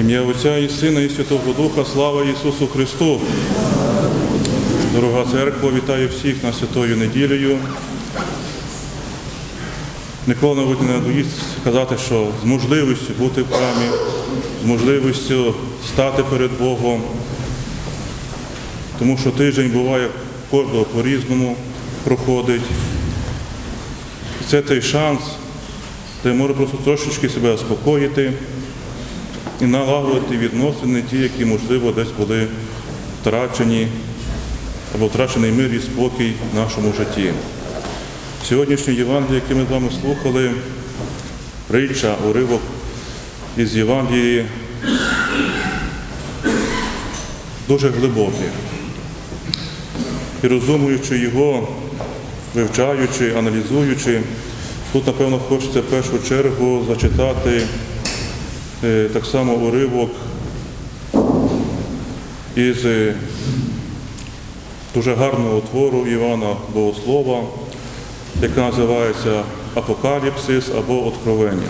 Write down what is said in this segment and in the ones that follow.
Ім'я Отця і Сина, і Святого Духа, слава Ісусу Христу. Дорога церква, вітаю всіх на святою неділею. Ніколи, не надоїсть сказати, що з можливістю бути в храмі, з можливістю стати перед Богом. Тому що тиждень буває кожного по-різному проходить. І це той шанс, де можна просто трошечки себе заспокоїти і налагодити відносини, ті, які, можливо, десь були втрачені або втрачений мир і спокій в нашому житті. Сьогоднішнє Євангеліє, яке ми з вами слухали, притча, уривок із Євангелії дуже глибокий. І розумуючи його, вивчаючи, аналізуючи, тут, напевно, хочеться в першу чергу зачитати е, так само уривок із е, дуже гарного твору Івана Богослова, яка називається Апокаліпсис або Откровення.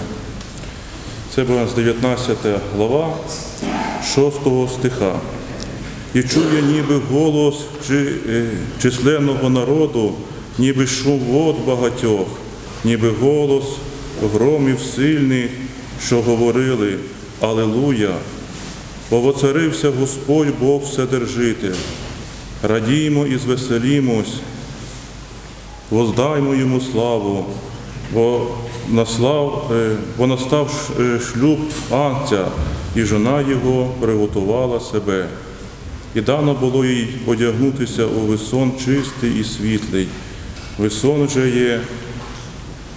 Це була 19 глава 6 стиха. І чує ніби голос е, численного народу, ніби шум вод багатьох, ніби голос громів сильних, що говорили Алелуя, бо воцарився Господь Бог Вседержитель. Радіймо і звеселімось, воздаймо йому славу, бо наслав, е, бо настав е, шлюб Анця, і жона його приготувала себе. І дано було їй одягнутися у висон чистий і світлий. Висон же є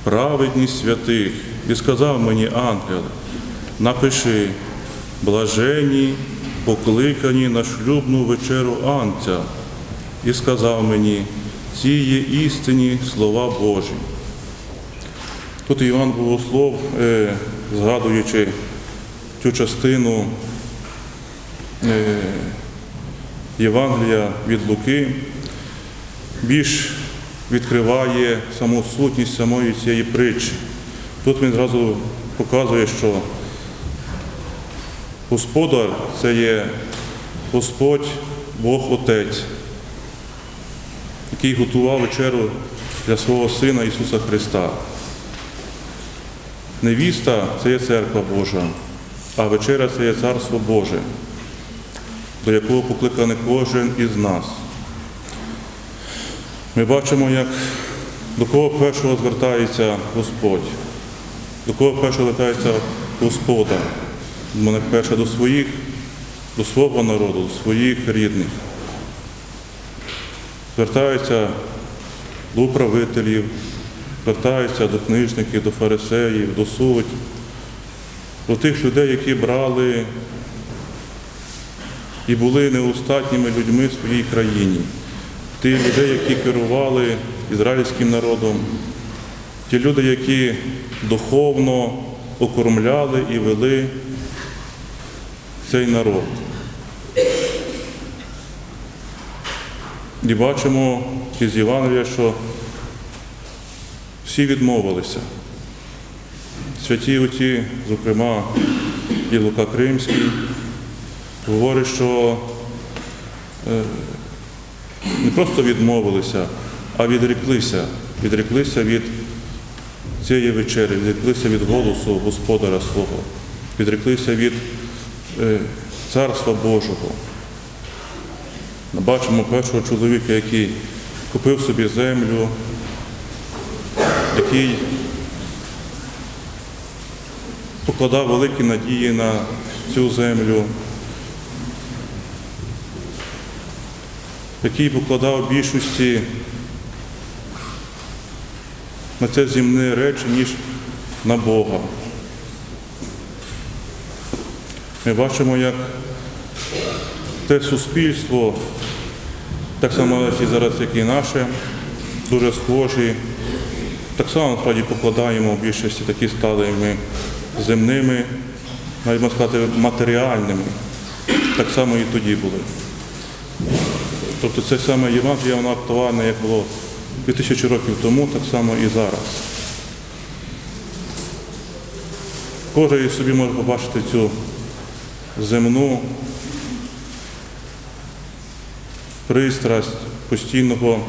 праведність святих. І сказав мені ангел, напиши, блажені, покликані на шлюбну вечеру Анця. І сказав мені, ці є істинні слова Божі. Тут Іван Богослов, е, згадуючи цю частину е, Євангелія від Луки, більш відкриває саму сутність самої цієї притчі. Тут він зразу показує, що Господар це є Господь Бог Отець, який готував вечеру для свого Сина Ісуса Христа. Невіста це є церква Божа, а вечеря це є Царство Боже, до якого покликаний кожен із нас. Ми бачимо, як до кого першого звертається Господь, до кого першого звертається Господа. Мене перше до своїх, до свого народу, до своїх рідних. Звертається до управителів, звертається до книжників, до фарисеїв, до суддів, до тих людей, які брали і були неустатніми людьми в своїй країні, ті людей, які керували ізраїльським народом, ті люди, які духовно окормляли і вели цей народ. І бачимо із Євангелія, що всі відмовилися. Святі оці, зокрема, і Лука Кримський, говорить, що е, не просто відмовилися, а відреклися. Відреклися від цієї вечері, відреклися від голосу Господара свого, відреклися від е, Царства Божого. Бачимо першого чоловіка, який купив собі землю, який покладав великі надії на цю землю, який покладав більшості на це земне речі, ніж на Бога. Ми бачимо, як те суспільство, так само і зараз, як і наше, дуже схожі, Так само насправді покладаємо в більшості такі стали ми земними, навіть сказати, матеріальними. Так само і тоді були. Тобто це саме Євангеліє, воно актуальне, як було 2000 років тому, так само і зараз. Кожен собі може побачити цю земну пристрасть постійного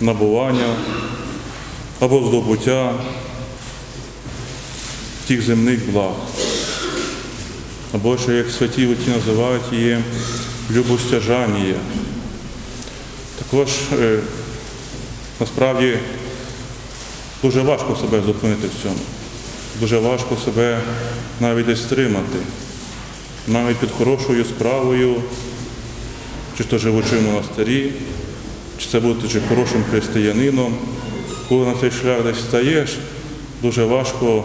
набування або здобуття тих земних благ. Або що, як святі отці називають її любостяжання. Також е, насправді дуже важко себе зупинити в цьому. Дуже важко себе навіть десь стримати. Навіть під хорошою справою, чи то живучи в монастирі, чи це бути хорошим християнином. Коли на цей шлях десь стаєш, дуже важко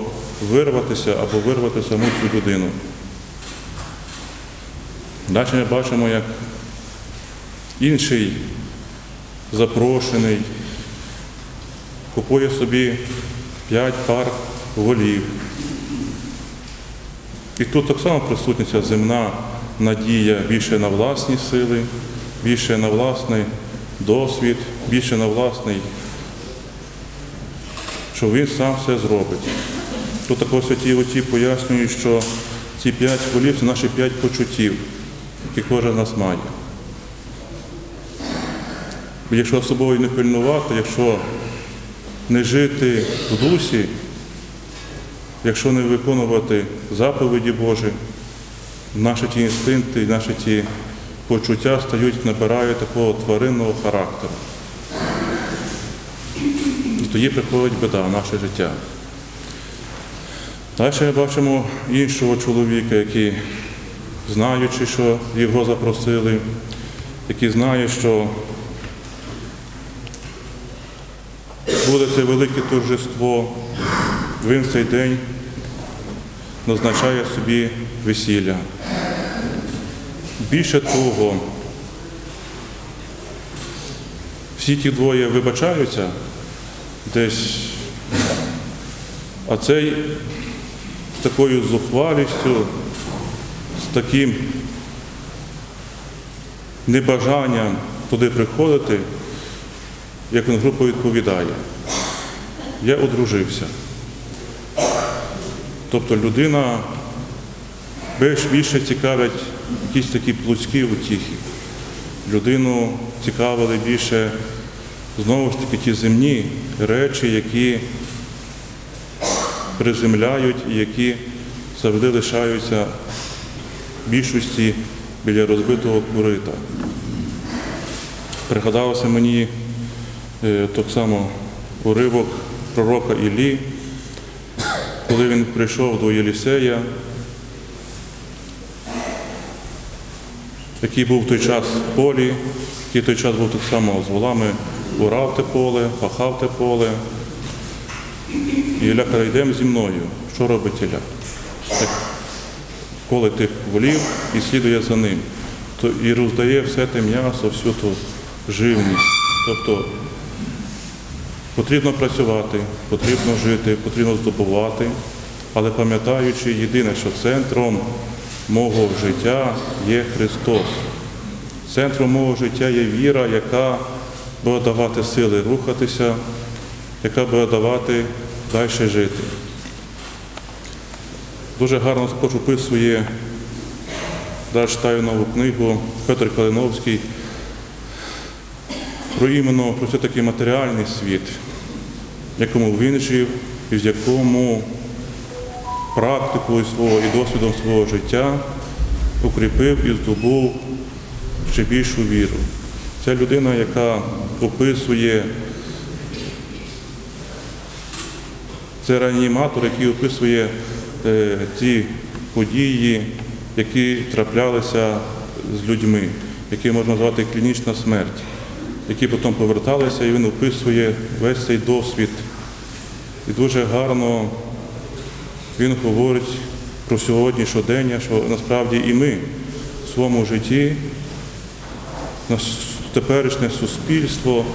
вирватися або вирвати саму цю людину. Далі ми бачимо, як інший запрошений купує собі п'ять пар волів. І тут так само присутня ця земна надія більше на власні сили, більше на власний досвід, більше на власний, що він сам все зробить. Тут також святі отці пояснюють, що ці п'ять волів це наші п'ять почуттів, які кожен нас має. Якщо собою не пильнувати, якщо не жити в дусі, якщо не виконувати заповіді Божі, наші ті інстинкти, наші ті почуття стають, набирають такого тваринного характеру. І тоді приходить біда в наше життя. Далі ми бачимо іншого чоловіка, який, знаючи, що його запросили, який знає, що буде це велике торжество, він в цей день назначає собі весілля. Більше того, всі ті двоє вибачаються десь, а цей з такою зухвалістю, з таким небажанням туди приходити, як він група відповідає. Я одружився. Тобто людина більше цікавить якісь такі плотські утіхи. Людину цікавили більше знову ж таки ті земні речі, які приземляють і які завжди лишаються більшості біля розбитого курита. Пригадалося мені е, так само уривок пророка Іллі, коли він прийшов до Єлісея, який був в той час в полі, який в той час був так само з волами, урав те поле, пахав те поле. І Ілля йдемо зі мною. Що робить Ілля? Так, коле тих волів і слідує за ним. То і роздає все те м'ясо, всю ту живність. Тобто Потрібно працювати, потрібно жити, потрібно здобувати, але пам'ятаючи єдине, що центром мого життя є Христос. Центром мого життя є віра, яка буде давати сили рухатися, яка буде давати далі жити. Дуже гарно також описує, далі читаю нову книгу. Петр Калиновський. Про іменно про все такий матеріальний світ, якому він жив і в якому практикою свого і досвідом свого життя укріпив і здобув ще більшу віру. Це людина, яка описує, це реаніматор, який описує е, ті події, які траплялися з людьми, які можна назвати клінічна смерть які потім поверталися, і він описує весь цей досвід. І дуже гарно він говорить про сьогодні щодення, що насправді і ми в своєму житті, теперішнє суспільство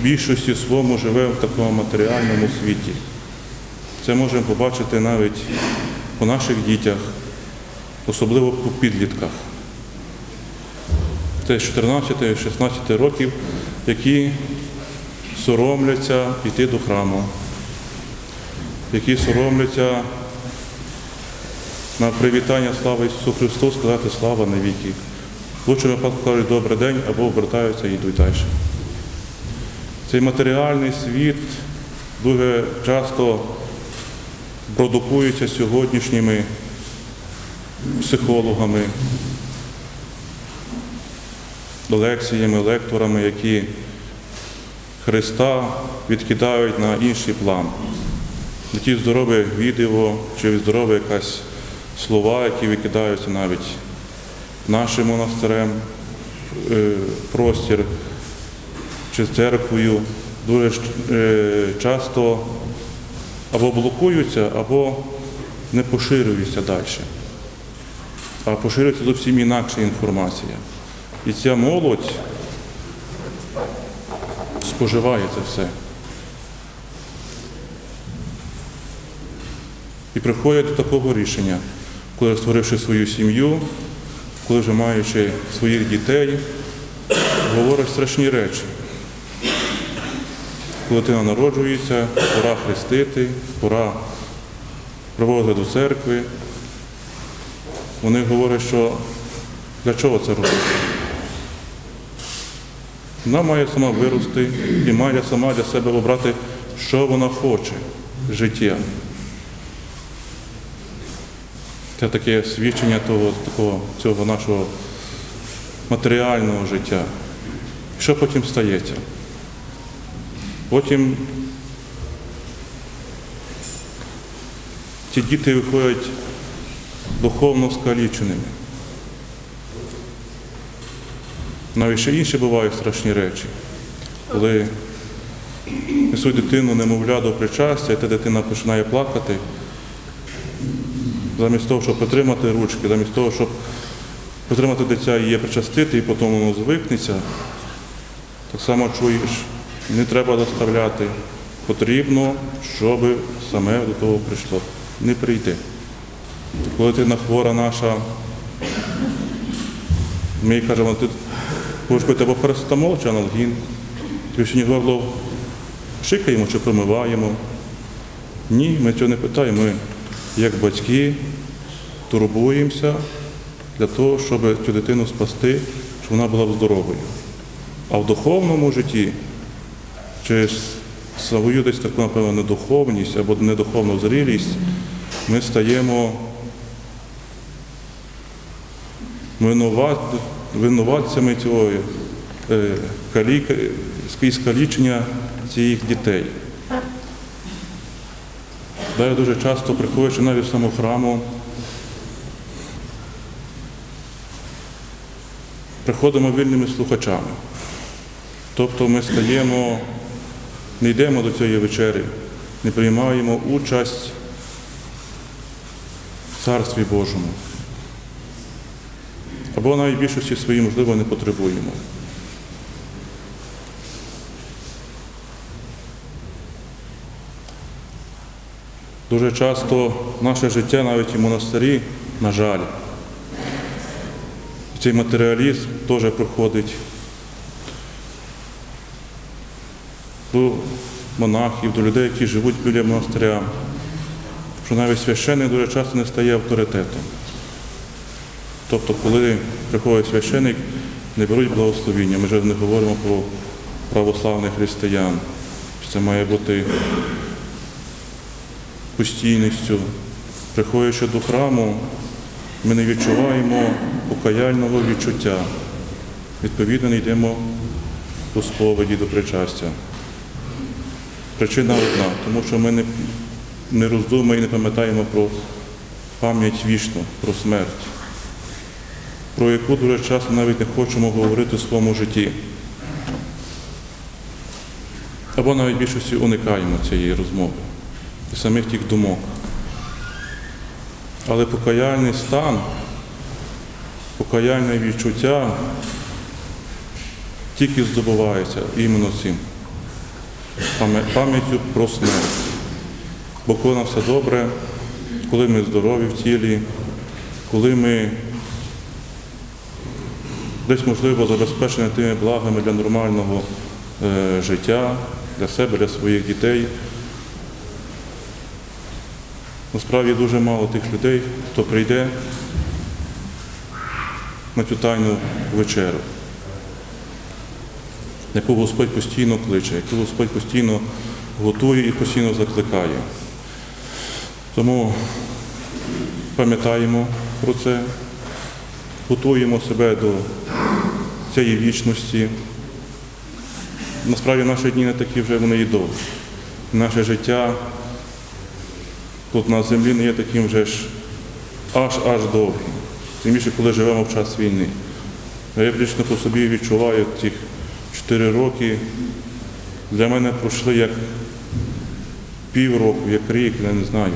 більшості своєму живе в такому матеріальному світі. Це можемо побачити навіть по наших дітях, особливо по підлітках. Це з 14-16 років, які соромляться йти до храму, які соромляться на привітання слави Ісусу Христу сказати слава навіки. В лучшому випадку кажуть добрий день або обертаються і йдуть далі. Цей матеріальний світ дуже часто продукується сьогоднішніми психологами, лекціями, лекторами, які Христа відкидають на інший план. Такі здорове відео чи здорове якась слова, які викидаються навіть нашим монастирем, е, простір чи церквою, дуже е, часто або блокуються, або не поширюються далі. А поширюється зовсім інакша інформація. І ця молодь споживає це все. І приходять до такого рішення, коли створивши свою сім'ю, коли вже маючи своїх дітей, говорять страшні речі. Коли дитина народжується, пора хрестити, пора приводити до церкви. Вони говорять, що для чого це робити? Вона має сама вирости і має сама для себе обрати, що вона хоче життя. Це таке свідчення того, такого, цього нашого матеріального життя. Що потім стається? Потім ці діти виходять духовно скаліченими. Навіть ще інші бувають страшні речі, коли несуть дитину немовля до причастя, і та дитина починає плакати, замість того, щоб потримати ручки, замість того, щоб потримати дитя і її причастити, і потім воно звикнеться, так само чуєш, не треба заставляти. Потрібно, щоб саме до того прийшло. Не прийде. Коли дитина хвора наша, ми кажемо, ти будеш пити або парацетамол чи аналгін, півсні горло шикаємо чи промиваємо. Ні, ми цього не питаємо. Ми, як батьки, турбуємося для того, щоб цю дитину спасти, щоб вона була здоровою. А в духовному житті через свою десь таку, напевно, недуховність або недуховну зрілість ми стаємо винуват, винуватцями цього е, скалічення цих дітей. Далі дуже часто приходячи навіть в саму храму, приходимо вільними слухачами. Тобто ми стаємо, не йдемо до цієї вечері, не приймаємо участь в Царстві Божому. Або навіть більшості своїй, можливо, не потребуємо. Дуже часто наше життя, навіть і монастирі, на жаль, цей матеріалізм теж приходить до монахів, до людей, які живуть біля монастиря, що навіть священник дуже часто не стає авторитетом. Тобто, коли приходить священник, не беруть благословіння. Ми вже не говоримо про православних християн. Це має бути постійністю. Приходячи до храму, ми не відчуваємо покаяльного відчуття. Відповідно, не йдемо до сповіді, до причастя. Причина одна, тому що ми не, не роздумуємо і не пам'ятаємо про пам'ять вічну, про смерть, про яку дуже часто навіть не хочемо говорити в своєму житті. Або навіть більшості уникаємо цієї розмови і самих тих думок. Але покаяльний стан, покаяльне відчуття тільки здобувається іменно цим. пам'яттю про смерть. Бо коли нам все добре, коли ми здорові в тілі, коли ми десь, можливо, забезпечені тими благами для нормального е, життя, для себе, для своїх дітей. Насправді дуже мало тих людей, хто прийде на цю тайну вечеру, яку Господь постійно кличе, яку Господь постійно готує і постійно закликає. Тому пам'ятаємо про це, готуємо себе до цієї вічності. Насправді наші дні не такі вже вони і довгі. Наше життя тут на землі не є таким вже ж аж аж довгим. Тим більше, коли живемо в час війни. Я лично по собі відчуваю ці чотири роки. Для мене пройшли як півроку, як рік, я не знаю.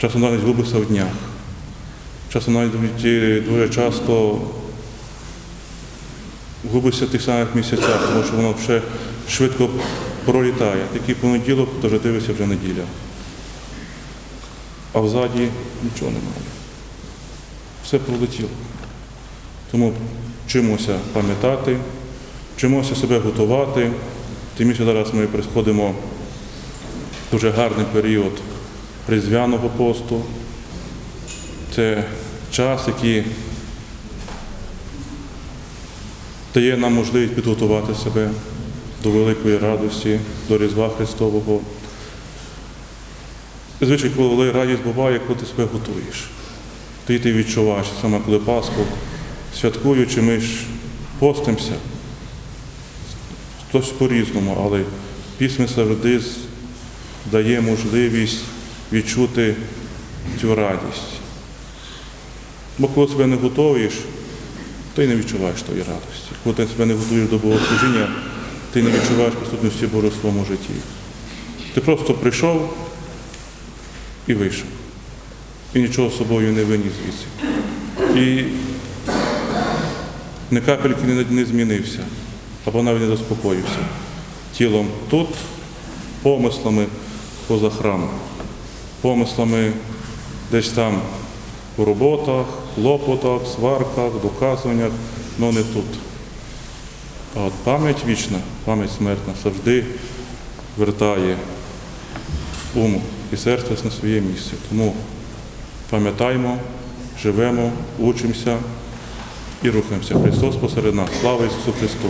Часом навіть губився в днях. Часом навіть дуже часто губився в тих самих місяцях, тому що воно ще швидко пролітає. Такий понеділок, вже дивишся вже неділя. А взаді нічого немає. Все пролетіло. Тому вчимося пам'ятати, вчимося себе готувати. Тим більше зараз ми приходимо в дуже гарний період різдвяного посту. Це час, який дає нам можливість підготувати себе до великої радості, до Різдва Христового. Звичай, коли радість буває, коли ти себе готуєш. Ти ти відчуваєш, саме коли Пасху святкуючи, ми ж постимося. Хтось по-різному, але пісня завжди дає можливість відчути цю радість. Бо коли себе не готуєш, ти не відчуваєш тої радості. Коли ти себе не готуєш до богослужіння, ти не відчуваєш присутності Божої в своєму житті. Ти просто прийшов і вийшов. І нічого з собою не виніс звідси. І ні капельки не, змінився, або навіть не заспокоївся. Тілом тут, помислами поза храмом, помислами десь там у роботах, клопотах, сварках, доказуваннях, але не тут. А от пам'ять вічна, пам'ять смертна завжди вертає ум і серце на своє місце. Тому пам'ятаємо, живемо, учимося і рухаємося. Христос посеред нас. Слава Ісусу Христу!